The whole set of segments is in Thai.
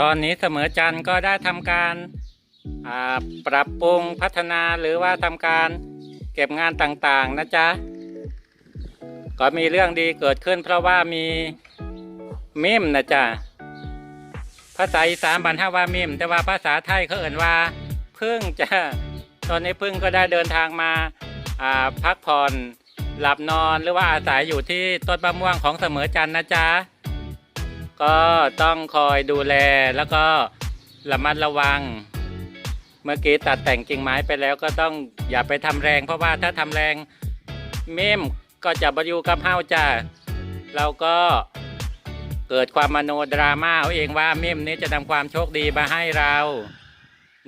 ตอนนี้เสมอจันก็ได้ทำการปรับปรุงพัฒนาหรือว่าทำการเก็บงานต่างๆนะจ๊ะ ก็มีเรื่องดีเกิดขึ้น เพราะว่ามีมิมนะจ๊ะภาษาอีสานบันทาว่ามิม แต่ว่าภาษาไทยเขาเอ่นว่าพึ่งจ้ะตอนนี้พึ่งก็ได้เดินทางมาพักผ่อนหลับนอนหรือว่าอาศัยอยู่ที่ต้นมะม่วงของเสมอจันนะจ๊ะ ก็ต้องคอยดูแลแล้วก็ระมัดระวัง เมื่อกี้ตัดแต่งกิ่งไม้ไปแล้วก็ต้องอย่าไปทำแรง เพราะว่าถ้าทำแรงเมมก็จะบรอยู่กับเฮาจ้าเราก็เกิดความมโนดราม่าเอาเองว่าเมมนี้จะนำความโชคดีมาให้เรา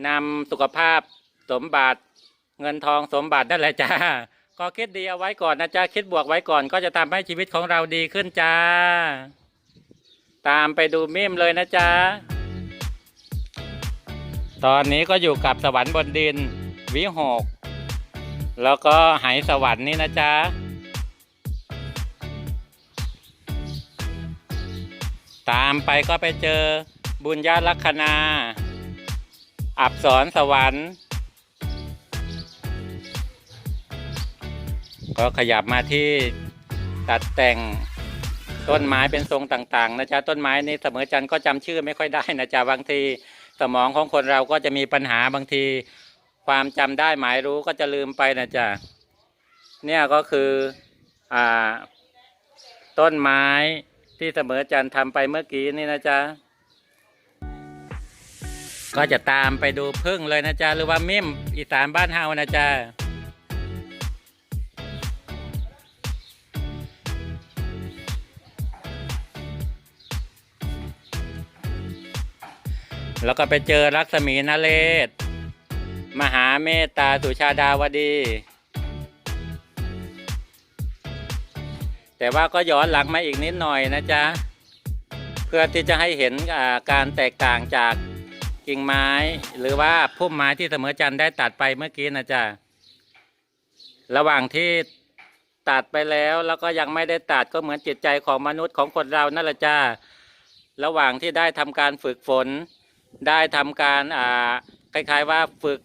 นำสุขภาพสมบัติเงินทองสมบัตินั่นแหละจ้าก็คิดดีเอาไว้ก่อนนะจ้าคิดบวกไว้ก่อนก็จะทำให้ชีวิตของเราดีขึ้นจ้า ตามไปดูมิมเลยนะจ๊ะ ตอนนี้ก็อยู่กับสวรรค์บนดินวิหก แล้วก็ไหสวรรค์นี่นะจ๊ะ ตามไปก็ไปเจอบุญญาลัคนา อับสรสวรรค์ ก็ขยับมาที่ตัดแต่ง ต้นไม้เป็นทรงต่างๆนะจ๊ะต้นไม้นี่เสมอจันก็จำชื่อไม่ค่อยได้นะจ๊ะบางทีสมองของคนเราก็จะมีปัญหาบางที ความจำได้หมายรู้ก็จะลืมไปนะจ๊ะเนี่ยก็คืออ่าต้นไม้ที่เสมอจันทร์ทำไปเมื่อกี้นี่นะจ๊ะก็จะตามไปดูพึ่งเลยนะจ๊ะหรือว่ามิ่มอีสานบ้านเฮานะจ๊ะ แล้วก็ไปเจอลักษมีนเรศ มหาเมตตาสุชาดาวดี แต่ว่าก็ย้อนหลังมาอีกนิดหน่อยนะจ๊ะ เพื่อที่จะให้เห็นาการแตกต่างจากกิ่งไม้ หรือว่าพุ่มไม้ที่เสมอจันได้ตัดไปเมื่อกี้นะจ๊ะ ระหว่างที่ตัดไปแล้วแล้วก็ยังไม่ได้ตัดก็เหมือนจิตใจของมนุษย์ของคนเรานั่นแหละจ้าระหว่างที่ได้ทำการฝึกฝน ได้ทำการอ่าคล้ายๆว่าฝึก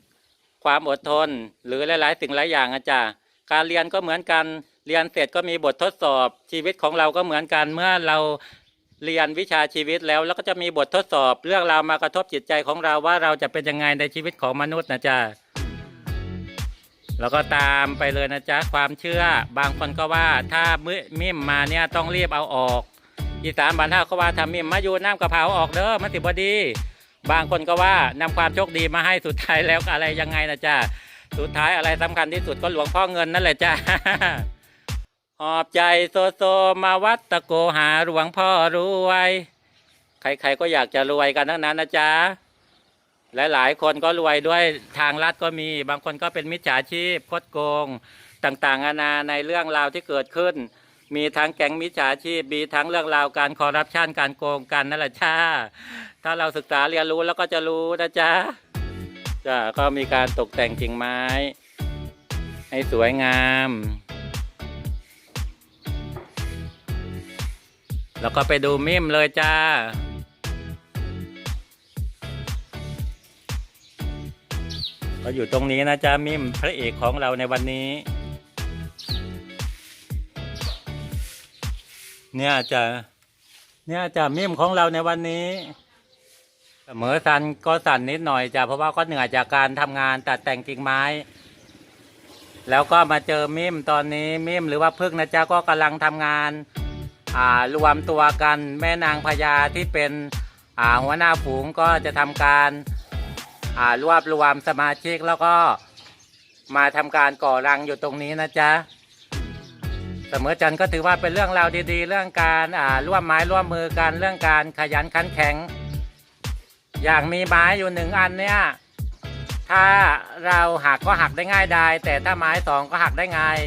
ความอดทน หรือหลายๆสิ่งหลายอย่างอาจารย์การเรียนก็เหมือนกันเรียนเสร็จก็มีบททดสอบชีวิตของเราก็เหมือนกันเมื่อเราเรียนวิชาชีวิตแล้ว แล้วก็จะมีบททดสอบ เรื่องราวมากระทบจิตใจของเราว่าเราจะเป็นยังไงในชีวิตของมนุษย์นะจ๊ะแล้วก็ตามไปเลยนะจ๊ะความเชื่อ บางคนก็ว่าถ้ามืมิมมาเนี่ยต้องรีบเอาออกอีสานบ้านท่าเขาว่าทำมิมมาอยู่น้ำกระเพราออกเด้อมันสิบดี บางคนก็ว่านำความโชคดีมาให้สุดท้ายแล้วอะไรยังไงนะจ๊ะสุดท้ายอะไรสำคัญที่สุดก็หลวงพ่อเงินนั่นแหละจ้าหอบใจโซโซมาวัดตะโกหาหลวงพ่อรวยใครๆก็อยากจะรวยกันทั้งนั้นนะจ๊ะและหลายคนก็รวยด้วยทางลัดก็มี บางคนก็เป็นมิจฉาชีพคดโกงต่างๆนานาในเรื่องราวที่เกิดขึ้น มีทั้งแก๊งมิจฉาชีพมีทั้งเรื่องราวการคอร์รัปชันการโกงกันนั่นแหละจ้า ถ้าเราศึกษาเรียนรู้แล้วก็จะรู้นะจ๊ะจ้าก็มีการตกแต่งกิ่งไม้ ให้สวยงาม แล้วก็ไปดูมิมเลยจ้าก็อยู่ตรงนี้นะจ๊ะมิมพระเอกของเราในวันนี้ เนี่ยจะเนี่ยจะมิมของเราในวันนี้เสมอสันก็สั่นนิดหน่อยจ้ะเพราะว่าก็เหนื่อยจากการทำงานตัดแต่งกิ่งไม้ แล้วก็มาเจอมิมตอนนี้มิมหรือว่าพึ่งนะจ๊ะก็กำลังทำงานอ่ารวมตัวกันแม่นางพญาที่เป็นอ่าหัวหน้าฝูงก็จะทำการอ่ารวบรวมสมาชิกแล้วก็มาทำการก่อรังอยู่ตรงนี้นะจ๊ะ สมอจันทร์ก็ถือว่าเป็นเรื่องราวดีๆ เรื่องการอ่าร่วมไม้ร่วมมือกันเรื่องการขยันขันแข็ง อย่างมีไม้อยู่หนึ่งอันเนี่ยถ้าเราหักก็หักได้ง่ายดายแต่ถ้าไม้สองก็หักได้ง่าย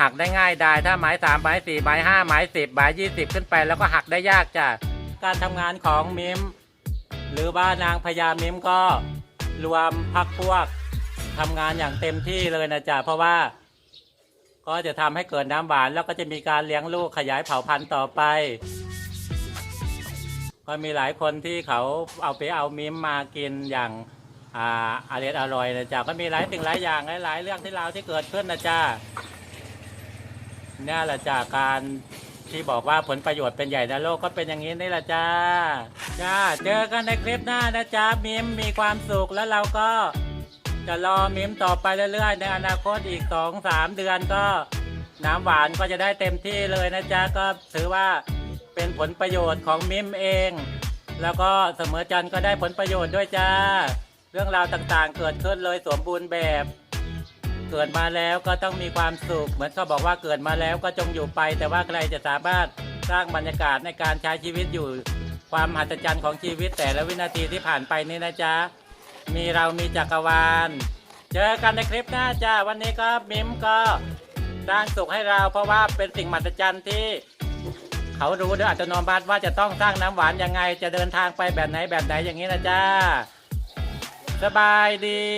หักได้ง่ายดายถ้าไม้สามไม้สี่ไม้ห้าไม้สิบไม้ยี่สิบขึ้นไปแล้วก็หักได้ยากจ้ะการทำงานของมิม หรือว่านางพญามิมก็รวมพักพวกทำงานอย่างเต็มที่เลยนะจ๊ะเพราะว่า ก็จะทำให้เกิดน้ำหวาน แล้วก็จะมีการเลี้ยงลูกขยายเผ่าพันธุ์ต่อไป ก็มีหลายคนที่เขาเอาไปเอามิมมากินอย่างอ่าอร่อยอร่อยนะจ๊ะก็มีหลายสิ่งหลายอย่างหลายๆเรื่องที่เราที่เกิดขึ้นนะจ๊ะนี่แหละจากการที่บอกว่าผลประโยชน์เป็นใหญ่ในโลกก็เป็นอย่างนี้นี่แหละจ้าจ้าเจอกันในคลิปหน้านะจ๊ะมิมมีความสุขแล้วเราก็ จะรอมิมต่อไปเรื่อยๆ ในอนาคตอีกสองสามเดือนก็น้ำหวานก็จะได้เต็มที่เลยนะจ๊ะก็ถือว่าเป็นผลประโยชน์ของมิมเอง แล้วก็เสมอจันก็ได้ผลประโยชน์ด้วยจ้า เรื่องราวต่างๆ เกิดขึ้นเลยสมบูรณ์แบบ เกิดมาแล้วก็ต้องมีความสุข เหมือนเขาบอกว่าเกิดมาแล้วก็จงอยู่ไป แต่ว่าใครจะสามารถสร้างบรรยากาศในการใช้ชีวิตอยู่ ความมหัศจรรย์ของชีวิตแต่ละวินาทีที่ผ่านไปนี่นะจ๊ะ มีเรามีจักรวาล เจอกันในคลิปหน้าจ้า วันนี้ก็มิมก็สร้างสุขให้เรา เพราะว่าเป็นสิ่งมหัศจรรย์ที่ เขารู้โดยอัตโนมัติว่าจะต้องสร้างน้ำหวานยังไง จะเดินทางไปแบบไหนแบบไหนอย่างนี้นะจ้า สบายดี